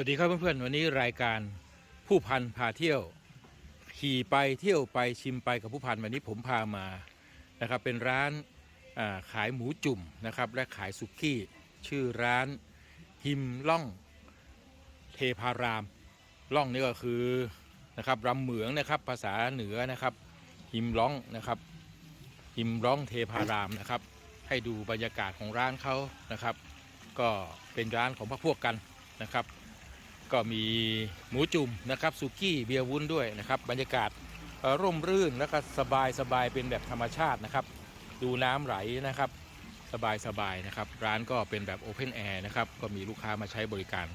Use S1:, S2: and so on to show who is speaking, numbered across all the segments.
S1: วัสดีครับเพื่อนๆ วันนี้รายการผู้พันพาเที่ยว ขี่ไปเที่ยวไปชิมไปกับผู้พันวันนี้ผมพามานะครับเป็นร้านขายหมูจุ่มนะครับและขายสุกี้ชื่อร้านหิมล่องเทพารามล่องนี่ก็คือนะครับรำเหมืองนะครับภาษาเหนือนะครับหิมล่องนะครับหิมล่องเทพารามนะครับให้ดูบรรยากาศของร้านเขานะครับ ก็เป็นร้านของพวกพวกกันนะครับ ก็มีหมูจุ่มนะครับสุกี้เบียร์วุ้นด้วยนะครับบรรยากาศร่มรื่นแล้วก็สบายสบายเป็นแบบธรรมชาตินะครับ ดูน้ำไหลนะครับ สบายสบายนะครับ ร้านก็เป็นแบบโอเพนแอร์นะครับ ก็มีลูกค้ามาใช้บริการ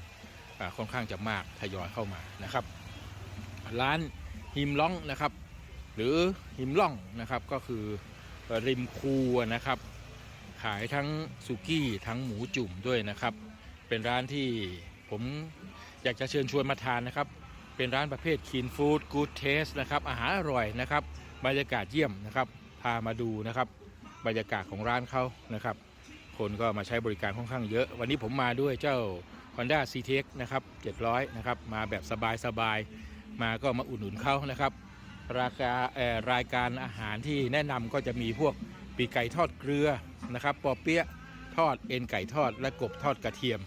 S1: ค่อนข้างจะมากทยอยเข้ามานะครับ ร้านหิมล่องนะครับ หรือหิมล่องนะครับก็คือเอ่อริมคูนะครับ ขายทั้งสุกี้ทั้งหมูจุ่มด้วยนะครับ เป็นร้านที่ผม อยากจะเชิญชวนมาทานนะครับ เป็นร้านประเภท Clean Food Good Taste นะครับอาหารอร่อยนะครับ บรรยากาศเยี่ยมนะครับ พามาดูนะครับ บรรยากาศของร้านเขานะครับ คนก็มาใช้บริการค่อนข้างเยอะ วันนี้ผมมาด้วยเจ้า Honda c t x นะครับ700 นะครับ มาแบบสบายๆ มาก็มาอุดหนุนเขานะครับ ราคาเอ่อรายการอาหารที่แนะนำก็จะมีพวกปีไก่ทอดเกลือนะครับ ปอเปี๊ยะทอดเอ็นไก่ทอดและกบทอดกระเทียม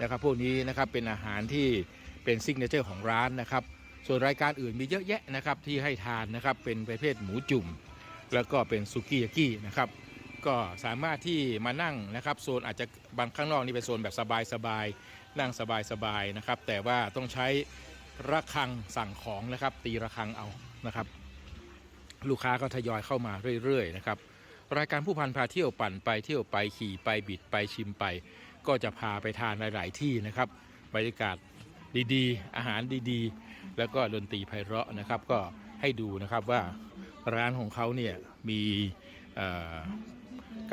S1: นะครับพวกนี้นะครับเป็นอาหารที่เป็นซิกเนเจอร์ของร้านนะครับ ส่วนรายการอื่นมีเยอะแยะนะครับที่ให้ทานนะครับเป็นประเภทหมูจุ่ม แล้วก็เป็นสุกี้ยากินะครับก็สามารถที่มานั่งนะครับโซนอาจจะบางข้างนอกนี่เป็นโซนแบบสบายๆนั่งสบายๆนะครับ แต่ว่าต้องใช้ระฆังสั่งของนะครับ ตีระฆังเอานะครับ ลูกค้าก็ทยอยเข้ามาเรื่อยๆนะครับรายการผู้พันพาเที่ยวปั่นไปเที่ยวไปขี่ไปบิดไปชิมไป ก็จะพาไปทานหลาย ๆ ที่นะครับบรรยากาศดีๆ อาหารดีๆ แล้วก็ดนตรีไพเราะนะครับ ก็ให้ดูนะครับว่าร้านของเขาเนี่ยมี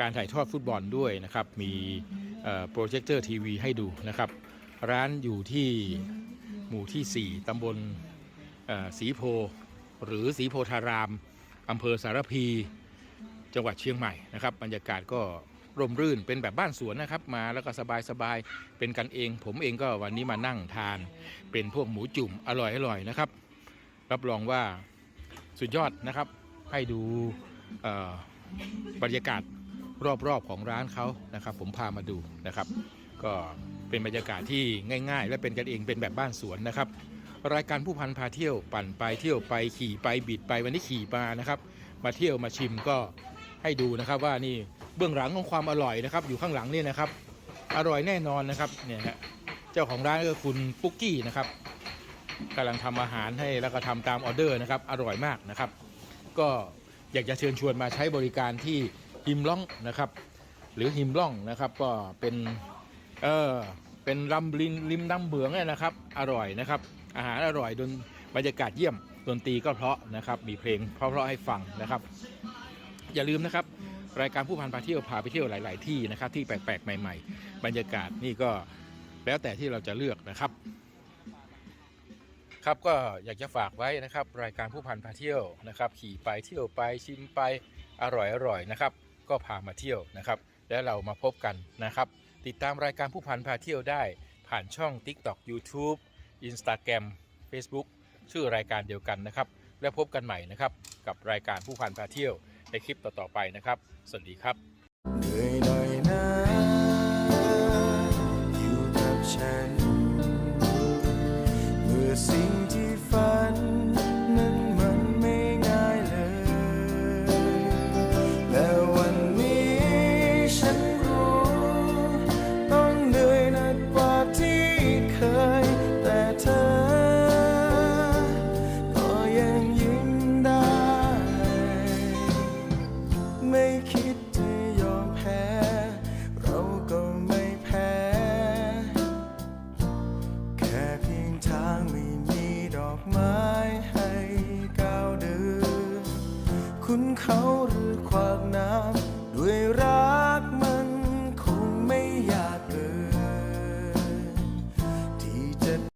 S1: การถ่ายทอดฟุตบอลด้วยนะครับ มีโปรเจคเตอร์ทีวีให้ดูนะครับ ร้านอยู่ที่หมู่ที่ 4 ตำบลสีโพ หรือสีโพธาราม อำเภอสารพี จังหวัดเชียงใหม่นะครับ บรรยากาศก็ ร่มรื่นเป็นแบบบ้านสวนนะครับ มาแล้วก็สบายสบายๆเป็นกันเอง ผมเองก็วันนี้มานั่งทาน เป็นพวกหมูจุ่มอร่อยอร่อยนะครับ รับรองว่าสุดยอดนะครับ ให้ดูบรรยากาศรอบๆของร้านเขานะครับ ผมพามาดูนะครับ ก็เป็นบรรยากาศที่ง่าย ๆ และเป็นกันเองเป็นแบบบ้านสวนนะครับ รายการผู้พันพาเที่ยวปั่นไปเที่ยวไปขี่ไปบิดไปวันนี้ขี่มานะครับ มาเที่ยวมาชิมก็ ให้ดูนะครับว่านี่เบื้องหลังของความอร่อยนะครับ อยู่ข้างหลังนี่นะครับ อร่อยแน่นอนนะครับเนี่ยฮะเจ้าของร้านก็คุณปุ๊กกี้นะครับกำลังทำอาหารให้แล้วก็ทำตามออเดอร์นะครับอร่อยมากนะครับ ก็อยากจะเชิญชวนมาใช้บริการที่หิมล่องนะครับ หรือหิมล่องนะครับก็เป็นเออเป็นลำริมริมลำเบืองเนี่ยนะครับ อร่อยนะครับ อาหารอร่อยดนบรรยากาศเยี่ยมดนตรีก็เพราะนะครับ มีเพลงเพราะๆให้ฟังนะครับ อย่าลืมนะครับ รายการผู้พันพาเที่ยวพาไปเที่ยวหลาย ๆ ที่นะครับที่แปลก ๆ ใหม่ ๆ บรรยากาศนี่ก็แล้วแต่ที่เราจะเลือกนะครับ ครับก็อยากจะฝากไว้นะครับ รายการผู้พันพาเที่ยวนะครับ ขี่ไปเที่ยวไปชิมไปอร่อยอร่อยนะครับ ก็พามาเที่ยวนะครับ แล้วเรามาพบกันนะครับ ติดตามรายการผู้พันพาเที่ยวได้ ผ่านช่อง TikTok YouTube Instagram Facebook ชื่อรายการเดียวกันนะครับ แล้วพบกันใหม่นะครับ กับรายการผู้พันพาเที่ยว ในคลิปต่อๆไปนะครับ สวัสดีครับ
S2: เหนื่อยหน่อยนะอยู่กับฉันเมื่อสิ่ง เขาหรือความน้ำด้วยรักมัน